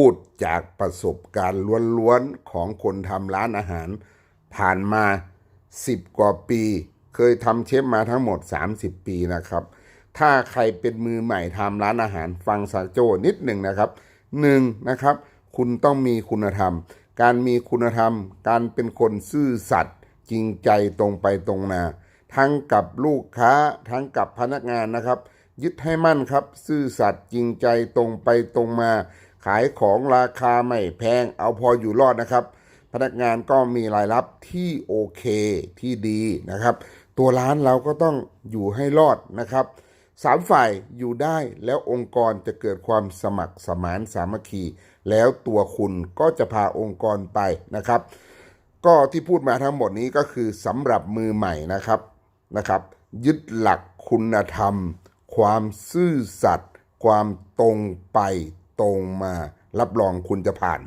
พูดจากประสบการณ์ล้วนๆของคนทำร้านอาหาร ผ่านมา 10 กว่าปี เคยทำเชฟมาทั้งหมด 30 ปีนะครับ ถ้าใครเป็นมือใหม่ทำร้านอาหารฟังสาโจนิดหนึ่งนะครับหนึ่งนะครับ คุณต้องมีคุณธรรม การมีคุณธรรม การเป็นคนซื่อสัตย์จริงใจตรงไปตรงมาทั้งกับลูกค้าทั้งกับพนักงานนะครับ ยึดให้มั่นครับ ซื่อสัตย์จริงใจตรงไปตรงมา ขายของราคาไม่แพงเอาพออยู่รอดนะครับ พนักงานก็มีรายรับที่โอเคที่ดีนะครับ ตัวร้านเราก็ต้องอยู่ให้รอดนะครับสามฝ่ายอยู่ได้แล้วองค์กรจะเกิดความสมัครสมานสามัคคี แล้วตัวคุณก็จะพาองค์กรไปนะครับ ก็ที่พูดมาทั้งหมดนี้ก็คือสำหรับมือใหม่นะครับนะครับ ยึดหลักคุณธรรม ความซื่อสัตย์ความตรงไป ตรงมา รับรองคุณจะผ่าน